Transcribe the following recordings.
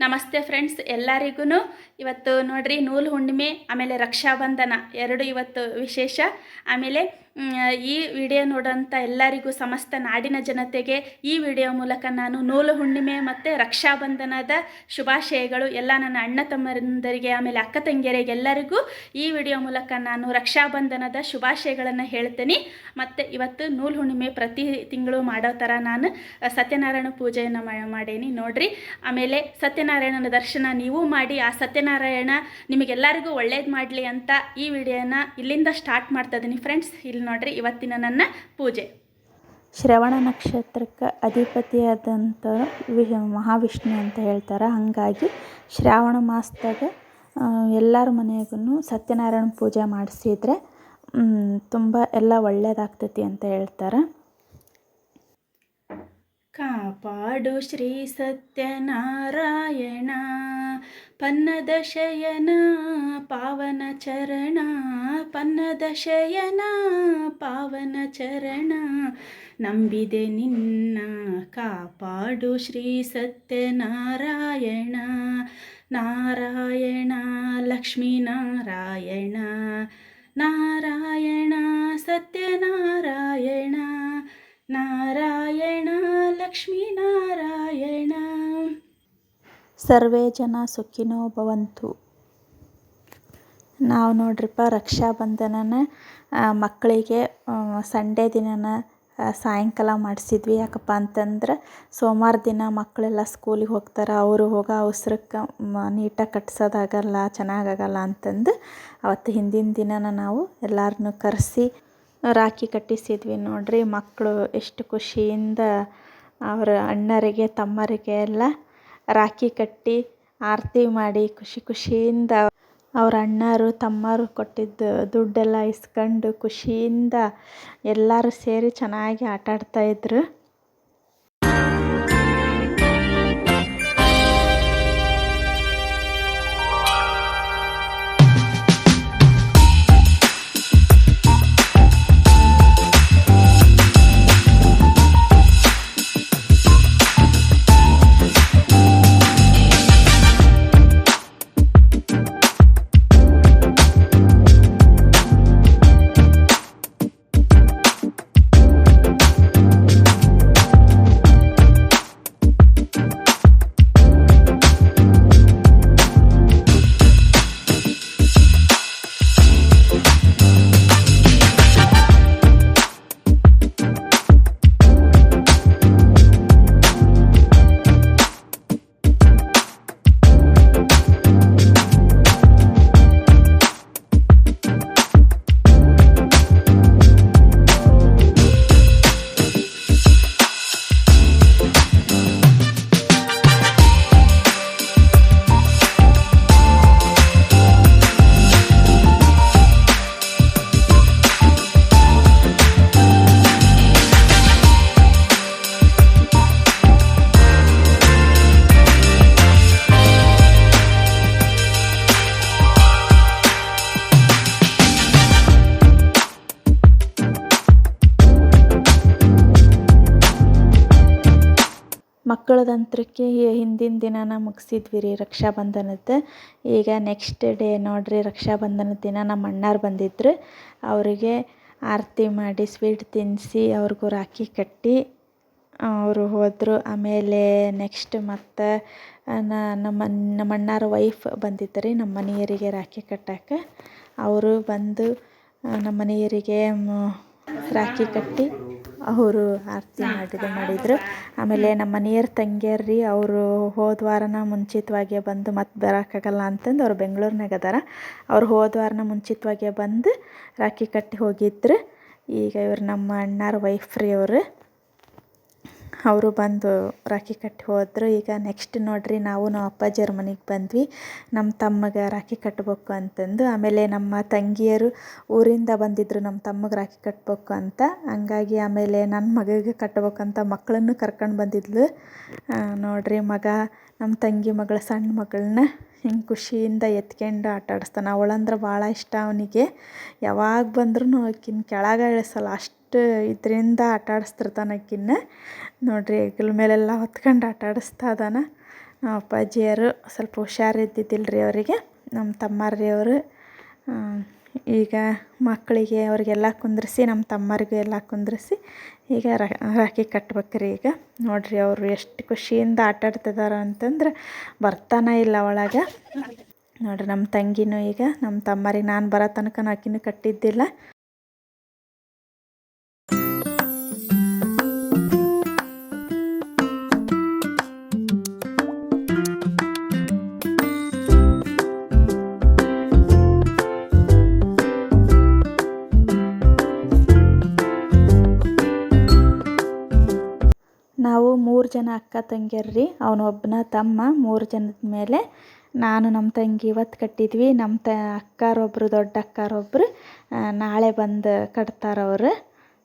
ನಮಸ್ತೆ ಫ್ರೆಂಡ್ಸ್ ಎಲ್ಲರಿಗೂ ಇವತ್ತು ನೋಡ್ರಿ ನೂಲು ಹುಣ್ಣಿಮೆ ಆಮೇಲೆ ರಕ್ಷಾಬಂಧನ ಎರಡು ಇವತ್ತು ವಿಶೇಷ. ಆಮೇಲೆ ಈ ವಿಡಿಯೋ ನೋಡೋಂಥ ಎಲ್ಲರಿಗೂ ಸಮಸ್ತ ನಾಡಿನ ಜನತೆಗೆ ಈ ವಿಡಿಯೋ ಮೂಲಕ ನಾನು ನೂಲು ಹುಣ್ಣಿಮೆ ಮತ್ತು ರಕ್ಷಾಬಂಧನದ ಶುಭಾಶಯಗಳು. ಎಲ್ಲ ನನ್ನ ಅಣ್ಣ ತಮ್ಮಂದರಿಗೆ, ಆಮೇಲೆ ಅಕ್ಕ ತಂಗಿಯರಿಗೆ ಎಲ್ಲರಿಗೂ ಈ ವಿಡಿಯೋ ಮೂಲಕ ನಾನು ರಕ್ಷಾಬಂಧನದ ಶುಭಾಶಯಗಳನ್ನು ಹೇಳ್ತೇನೆ. ಮತ್ತು ಇವತ್ತು ನೂಲು ಹುಣ್ಣಿಮೆ ಪ್ರತಿ ತಿಂಗಳು ಮಾಡೋ ಥರ ನಾನು ಸತ್ಯನಾರಾಯಣ ಪೂಜೆಯನ್ನು ಮಾಡೇನಿ ನೋಡ್ರಿ. ಆಮೇಲೆ ಸತ್ಯನಾರಾಯಣನ ದರ್ಶನ ನೀವು ಮಾಡಿ, ಆ ಸತ್ಯನಾರಾಯಣ ನಿಮಗೆಲ್ಲರಿಗೂ ಒಳ್ಳೇದು ಮಾಡಲಿ ಅಂತ ಈ ವಿಡಿಯೋನ ಇಲ್ಲಿಂದ ಸ್ಟಾರ್ಟ್ ಮಾಡ್ತಾ ಇದ್ದೀನಿ ಫ್ರೆಂಡ್ಸ್ ಇಲ್ಲಿ ನೋಡ್ರಿ, ಇವತ್ತಿನ ನನ್ನ ಪೂಜೆ. ಶ್ರವಣ ನಕ್ಷತ್ರಕ್ಕೆ ಅಧಿಪತಿಯಾದಂಥ ವಿ ಮಹಾವಿಷ್ಣು ಅಂತ ಹೇಳ್ತಾರೆ. ಹಾಗಾಗಿ ಶ್ರಾವಣ ಮಾಸದಾಗ ಎಲ್ಲರ ಮನೆಯಾಗೂ ಸತ್ಯನಾರಾಯಣ ಪೂಜೆ ಮಾಡಿಸಿದ್ರೆ ತುಂಬ ಎಲ್ಲ ಒಳ್ಳೆಯದಾಗ್ತೈತಿ ಅಂತ ಹೇಳ್ತಾರೆ. ಕಾಪಾಡು ಶ್ರೀ ಸತ್ಯನಾರಾಯಣ. ಪನ್ನದ ಶಯನ, ಪಾವನ ಚರಣ. ಪನ್ನದ ಶಯನ, ಪಾವನ ಚರಣ. ನಂಬಿದೆ ನಿನ್ನ, ಕಾಪಾಡು ಶ್ರೀ ಸತ್ಯನಾರಾಯಣ. ನಾರಾಯಣ, ಲಕ್ಷ್ಮೀನಾರಾಯಣ. ನಾರಾಯಣ, ಸತ್ಯನಾರಾಯಣ. ನಾರಾಯಣ ಲಕ್ಷ್ಮೀನಾರಾಯಣ. ಸರ್ವೇ ಜನ ಸುಖಿನೋ ಭವಂತು. ನಾವು ನೋಡ್ರಿಪ್ಪ ರಕ್ಷಾಬಂಧನನ ಆ, ಮಕ್ಕಳಿಗೆ ಸಂಡೇ ದಿನನ ಸಾಯಂಕಾಲ ಮಾಡಿಸಿದ್ವಿ. ಯಾಕಪ್ಪ ಅಂತಂದ್ರೆ ಸೋಮವಾರ ದಿನ ಮಕ್ಕಳೆಲ್ಲ ಸ್ಕೂಲಿಗೆ ಹೋಗ್ತಾರೆ. ಅವರು ಹೋಗೋ ಅವಸರಕ್ಕೆ ನೀಟಾಗಿ ಕಟ್ಸೋದಾಗಲ್ಲ ಚೆನ್ನಾಗಾಗಲ್ಲ ಅಂತಂದು ಅವತ್ತು ಹಿಂದಿನ ದಿನನ ನಾವು ಎಲ್ಲರನ್ನೂ ಕರೆಸಿ ರಾಖಿ ಕಟ್ಟಿಸಿದ್ವಿ ನೋಡ್ರಿ. ಮಕ್ಕಳು ಎಷ್ಟು ಖುಷಿಯಿಂದ ಅವರ ಅಣ್ಣರಿಗೆ, ತಮ್ಮರಿಗೆ ಎಲ್ಲ ರಾಖಿ ಕಟ್ಟಿ ಆರತಿ ಮಾಡಿ ಖುಷಿ ಖುಷಿಯಿಂದ ಅವ್ರ ಅಣ್ಣರು, ತಮ್ಮರು ಕೊಟ್ಟಿದ್ದು ದುಡ್ಡೆಲ್ಲ ಇಸ್ಕೊಂಡು ಖುಷಿಯಿಂದ ಎಲ್ಲರೂ ಸೇರಿ ಚೆನ್ನಾಗಿ ಆಟ ಮಕ್ಕಳದಂತ್ರಕ್ಕೆ ಹಿಂದಿನ ದಿನನ ಮುಗಿಸಿದ್ವಿ ರೀ ರಕ್ಷಾಬಂಧನದ್ದು ಈಗ ನೆಕ್ಸ್ಟ್ ಡೇ ನೋಡ್ರಿ ರಕ್ಷಾಬಂಧನದ ದಿನ ನಮ್ಮ ಅಣ್ಣಾರು ಬಂದಿದ್ರು. ಅವರಿಗೆ ಆರತಿ ಮಾಡಿ ಸ್ವೀಟ್ ತಿನ್ನಿಸಿ ಅವ್ರಿಗೂ ರಾಖಿ ಕಟ್ಟಿ ಅವರು ಹೋದರು. ಆಮೇಲೆ ನೆಕ್ಸ್ಟ್ ಮತ್ತು ನಮ್ಮ ನಮ್ಮ ಅಣ್ಣಾರ ವೈಫ್ ಬಂದಿದ್ದು ರೀ ನಮ್ಮ ಮನೆಯರಿಗೆ ರಾಖಿ ಕಟ್ಟಕ್ಕೆ ಅವರು ಬಂದು ನಮ್ಮ ಮನೆಯರಿಗೆ ರಾಖಿ ಕಟ್ಟಿ ಅವರು ಆರತಿ ಮಾಡಿದ ಮಾಡಿದರು. ಆಮೇಲೆ ನಮ್ಮ ಮನೆಯವ್ರ ತಂಗಿಯರು ರೀ ಅವರು ಹೋದ ವಾರನ ಮುಂಚಿತವಾಗೇ ಬಂದು ಮತ್ತೆ ಬರೋಕ್ಕಾಗಲ್ಲ ಅಂತಂದು ಅವ್ರು ಬೆಂಗಳೂರಿನಾಗ ಅದಾರ. ಅವ್ರು ಹೋದ ವಾರನ ಮುಂಚಿತವಾಗೇ ಬಂದು ರಾಖಿ ಕಟ್ಟಿ ಹೋಗಿದ್ರು. ಈಗ ಇವ್ರು ನಮ್ಮ ಅಣ್ಣಾರ ವೈಫ್ ರೀ ಅವರು. ಅವರು ಬಂದು ರಾಖಿ ಕಟ್ಟಿ ಹೋದರು. ಈಗ ನೆಕ್ಸ್ಟ್ ನೋಡಿರಿ ನಾವು ನಮ್ಮ ಅಪ್ಪಾಜಿಯವ್ರ ಮನೆಗೆ ಬಂದ್ವಿ. ನಮ್ಮ ತಮ್ಮಗೆ ರಾಖಿ ಕಟ್ಟಬೇಕು ಅಂತಂದು. ಆಮೇಲೆ ನಮ್ಮ ತಂಗಿಯರು ಊರಿಂದ ಬಂದಿದ್ದರು ನಮ್ಮ ತಮ್ಮಗೆ ರಾಖಿ ಕಟ್ಟಬೇಕು ಅಂತ. ಹಂಗಾಗಿ ಆಮೇಲೆ ನನ್ನ ಮಗಗೆ ಕಟ್ಟಬೇಕಂತ ಮಕ್ಕಳನ್ನು ಕರ್ಕೊಂಡು ಬಂದಿದ್ಲು. ನೋಡ್ರಿ ಮಗ ನಮ್ಮ ತಂಗಿ ಮಗಳ, ಸಣ್ಣ ಮಗಳನ್ನ ಹಿಂಗೆ ಖುಷಿಯಿಂದ ಎತ್ಕೊಂಡು ಆಟಾಡಿಸ್ತಾನೆ ಅವಳಂದ್ರೆ ಭಾಳ ಇಷ್ಟ ಅವನಿಗೆ. ಯಾವಾಗ ಬಂದ್ರೂ ಆಕಿನ ಕೆಳಗೆ ಇಳಿಸಲ್ಲ ಅಷ್ಟು ಇದರಿಂದ ಆಟಾಡಿಸ್ತಿರ್ತಾನೆ ಆಕಿನ್ನ. ನೋಡ್ರಿ ಹೆಗಲ ಮೇಲೆಲ್ಲ ಹೊತ್ಕೊಂಡು ಆಟಾಡಿಸ್ತಾ ಇದ್ದಾನೆ. ನಮ್ಮ ಅಪ್ಪಾಜಿಯವರು ಸ್ವಲ್ಪ ಹುಷಾರಿದ್ದಿದ್ದಿಲ್ಲ ರೀ ಅವರಿಗೆ. ನಮ್ಮ ತಮ್ಮರಿ ಅವರು ಈಗ ಮಕ್ಕಳಿಗೆ ಅವರಿಗೆಲ್ಲ ಕುಂದ್ರಿಸಿ, ನಮ್ಮ ತಮ್ಮರಿಗೂ ಎಲ್ಲ ಕುಂದ್ರಿಸಿ ಈಗ ರಾಖಿ ಕಟ್ಬೇಕ್ರಿ ಈಗ. ನೋಡಿರಿ ಅವರು ಎಷ್ಟು ಖುಷಿಯಿಂದ ಆಟ ಆಡ್ತಿದಾರ ಅಂತಂದ್ರೆ ಬರ್ತಾನೆ ಇಲ್ಲ ಒಳಗೆ. ನೋಡಿರಿ ನಮ್ಮ ತಂಗಿನೂ ಈಗ ನಮ್ಮ ತಮ್ಮರಿಗೆ ನಾನು ಬರೋ ತನಕ ಆಕಿನೂ ಕಟ್ಟಿದ್ದಿಲ್ಲ. ನಾವು ಮೂರು ಜನ ಅಕ್ಕ ತಂಗಿಯರ್ರಿ ಅವನೊಬ್ಬನ ತಮ್ಮ, ಮೂರು ಜನದ ಮೇಲೆ. ನಾನು ನಮ್ಮ ತಂಗಿ ಇವತ್ತು ಕಟ್ಟಿದ್ವಿ ನಮ್ಮ ತ ಅಕ್ಕಾರೊಬ್ಬರು ದೊಡ್ಡ ಅಕ್ಕಾರೊಬ್ಬರು ನಾಳೆ ಬಂದು ಕಟ್ತಾರೆ ಅವರು.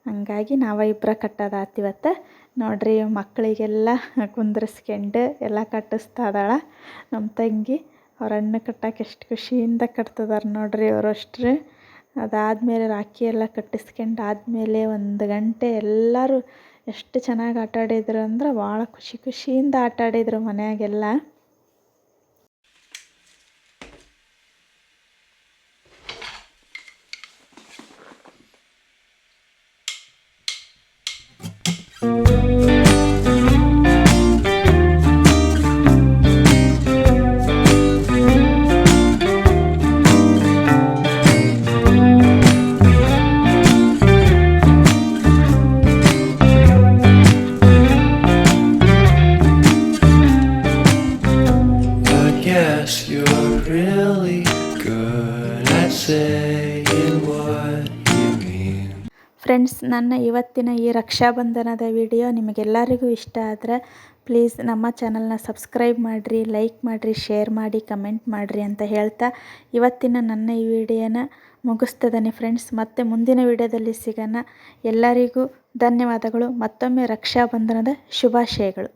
ಹಂಗಾಗಿ ನಾವು ಇಬ್ಬರ ಕಟ್ಟೋದಾತು ಇವತ್ತು. ನೋಡಿರಿ ಮಕ್ಕಳಿಗೆಲ್ಲ ಕುಂದ್ರಿಸ್ಕೊಂಡು ಎಲ್ಲ ಕಟ್ಟಿಸ್ತಾ ಇದ್ದಾಳೆ ನಮ್ಮ ತಂಗಿ. ಅವ್ರ ಅಣ್ಣ ಕಟ್ಟಕ್ಕೆ ಎಷ್ಟು ಖುಷಿಯಿಂದ ಕಟ್ತಿದಾರೆ ನೋಡ್ರಿ ಅವರು ಅಷ್ಟ್ರು. ಅದಾದಮೇಲೆ ರಾಖಿ ಎಲ್ಲ ಕಟ್ಟಿಸ್ಕೊಂಡು ಆದಮೇಲೆ ಒಂದು ಗಂಟೆ ಎಲ್ಲರೂ ಎಷ್ಟು ಚೆನ್ನಾಗಿ ಆಟ ಆಡಿದ್ರು ಅಂದ್ರೆ ಭಾಳ ಖುಷಿ ಖುಷಿಯಿಂದ ಆಟ ಆಡಿದ್ರು ಮನ್ಯಾಗೆಲ್ಲ. Guess you're really good at saying what. Friends ನನ್ನ ಇವತ್ತಿನ ಈ ರಕ್ಷಾಬಂಧನದ ವಿಡಿಯೋ ನಿಮಗೆಲ್ಲರಿಗೂ ಇಷ್ಟ ಆದರೆ ಪ್ಲೀಸ್ ನಮ್ಮ ಚಾನಲ್ನ ಸಬ್ಸ್ಕ್ರೈಬ್ ಮಾಡಿರಿ ಲೈಕ್ ಮಾಡಿರಿ ಶೇರ್ ಮಾಡಿ ಕಮೆಂಟ್ ಮಾಡಿರಿ ಅಂತ ಹೇಳ್ತಾ ಇವತ್ತಿನ ನನ್ನ ಈ ವಿಡಿಯೋನ ಮುಗಿಸ್ತದನೆ ಫ್ರೆಂಡ್ಸ್ ಮತ್ತೆ ಮುಂದಿನ ವಿಡಿಯೋದಲ್ಲಿ ಸಿಗೋಣ. ಎಲ್ಲರಿಗೂ ಧನ್ಯವಾದಗಳು. ಮತ್ತೊಮ್ಮೆ ರಕ್ಷಾಬಂಧನದ ಶುಭಾಶಯಗಳು.